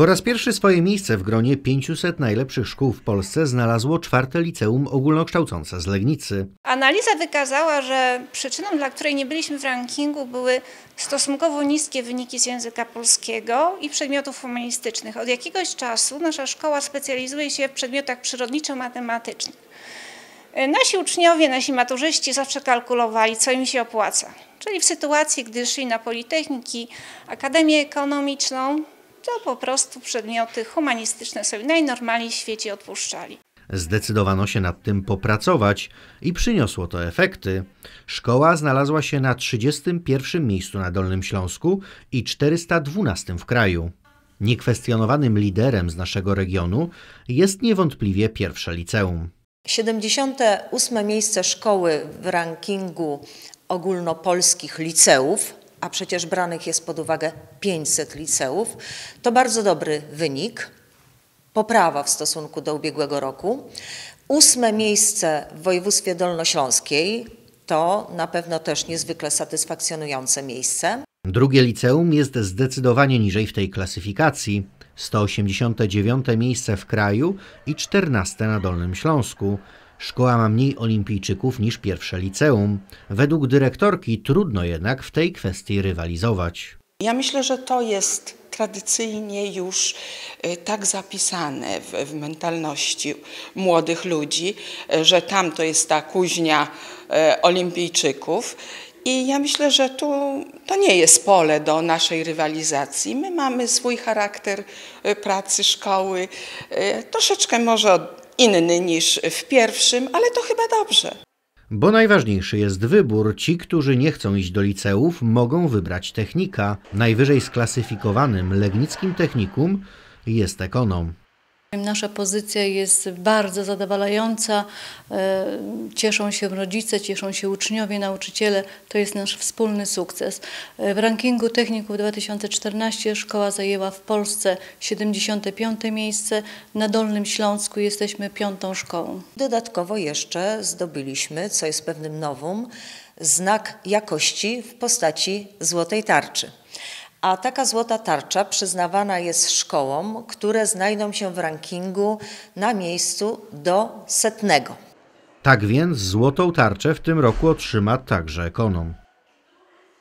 Po raz pierwszy swoje miejsce w gronie 500 najlepszych szkół w Polsce znalazło czwarte liceum ogólnokształcące z Legnicy. Analiza wykazała, że przyczyną, dla której nie byliśmy w rankingu, były stosunkowo niskie wyniki z języka polskiego i przedmiotów humanistycznych. Od jakiegoś czasu nasza szkoła specjalizuje się w przedmiotach przyrodniczo-matematycznych. Nasi uczniowie, nasi maturzyści zawsze kalkulowali, co im się opłaca. Czyli w sytuacji, gdy szli na Politechniki, Akademię Ekonomiczną, to po prostu przedmioty humanistyczne sobie najnormalniej w świecie odpuszczali. Zdecydowano się nad tym popracować i przyniosło to efekty. Szkoła znalazła się na 31 miejscu na Dolnym Śląsku i 412 w kraju. Niekwestionowanym liderem z naszego regionu jest niewątpliwie pierwsze liceum. 78 miejsce szkoły w rankingu ogólnopolskich liceów a przecież branych jest pod uwagę 500 liceów, to bardzo dobry wynik, poprawa w stosunku do ubiegłego roku. Ósme miejsce w województwie dolnośląskiej to na pewno też niezwykle satysfakcjonujące miejsce. Drugie liceum jest zdecydowanie niżej w tej klasyfikacji. 189 miejsce w kraju i 14 na Dolnym Śląsku. Szkoła ma mniej olimpijczyków niż pierwsze liceum. Według dyrektorki trudno jednak w tej kwestii rywalizować. Ja myślę, że to jest tradycyjnie już y, tak zapisane w, w, mentalności młodych ludzi, y, że tam to jest ta kuźnia y, olimpijczyków. I ja myślę, że tu to nie jest pole do naszej rywalizacji. My mamy swój charakter pracy szkoły, troszeczkę może inny niż w pierwszym, ale to chyba dobrze. Bo najważniejszy jest wybór. Ci, którzy nie chcą iść do liceów, mogą wybrać technika. Najwyżej sklasyfikowanym legnickim technikum jest ekonom. Nasza pozycja jest bardzo zadowalająca. E, cieszą się rodzice, cieszą się uczniowie, nauczyciele. To jest nasz wspólny sukces. E, w rankingu techników 2014 szkoła zajęła w Polsce 75 miejsce. Na Dolnym Śląsku jesteśmy piątą szkołą. Dodatkowo jeszcze zdobyliśmy, co jest pewnym nowum, znak jakości w postaci złotej tarczy a taka złota tarcza przyznawana jest szkołom, które znajdą się w rankingu na miejscu do setnego. Tak więc złotą tarczę w tym roku otrzyma także ekonom.